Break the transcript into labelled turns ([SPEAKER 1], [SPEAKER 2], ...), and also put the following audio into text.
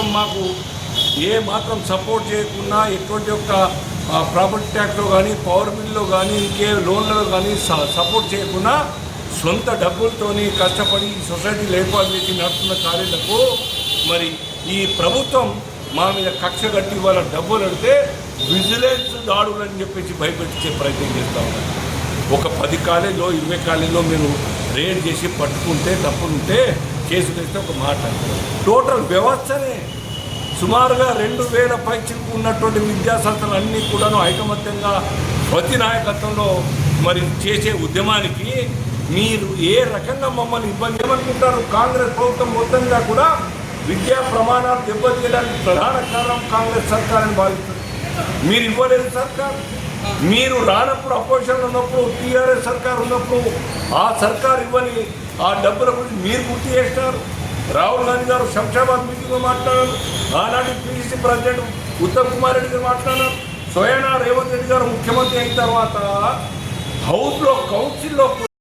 [SPEAKER 1] ప్రభుత్వం మాకు ఏ మాత్రం సపోర్ట్ చేయకుండా ఎటువంటి ఒక ప్రాపర్టీ ట్యాక్స్లో కానీ పవర్ బిల్లో కానీ ఇంకే లోన్లలో కానీ సపోర్ట్ చేయకుండా సొంత డబ్బులతోని కష్టపడి సొసైటీలు ఏర్పాటు చేసి నడుస్తున్న కార్యాలకు మరి ఈ ప్రభుత్వం మా మీద కక్ష కట్టి వాళ్ళ డబ్బులు అడితే విజిలెన్స్ దాడులు అని చెప్పేసి భయపెట్టించే ప్రయత్నం చేస్తూ ఉన్నారు ఒక పది కాలేజీలో ఇరవై కాలేజీలో మీరు రేడ్ చేసి పట్టుకుంటే తప్పులుంటే కేసు తెస్తే ఒక మాట. టోటల్ వ్యవస్థనే సుమారుగా రెండు వేల పైచిలకు ఉన్నటువంటి విద్యా సంస్థలు అన్నీ కూడాను ఐకమత్యంగా ప్రతి నాయకత్వంలో మరి చేసే ఉద్యమానికి మీరు ఏ రకంగా మమ్మల్ని ఇబ్బంది ఏమనుకుంటారు? కాంగ్రెస్ ప్రభుత్వం మొత్తంగా కూడా విద్యా ప్రమాణాలు దెబ్బతీయడానికి ప్రధాన కారణం కాంగ్రెస్ సర్కార్ అని భావిస్తుంది మీరు ఇవ్వలేదు సర్కార్. మీరు రానప్పుడు అపోజిషన్ ఉన్నప్పుడు టీఆర్ఎస్ సర్కార్ ఉన్నప్పుడు ఆ సర్కార్ ఇవ్వని ఆ డబ్బుల గురించి మీరు గుర్తు చేస్తారు. రాహుల్ గాంధీ గారు శంషాబాద్ మీటింగ్లో మాట్లాడారు. ఆనాటి పీసీసీ ప్రెసిడెంట్ ఉత్తమ్ కుమార్ రెడ్డి గారు మాట్లాడారు. స్వయానా రేవంత్ రెడ్డి గారు ముఖ్యమంత్రి అయిన తర్వాత హౌస్లో కౌన్సిల్లో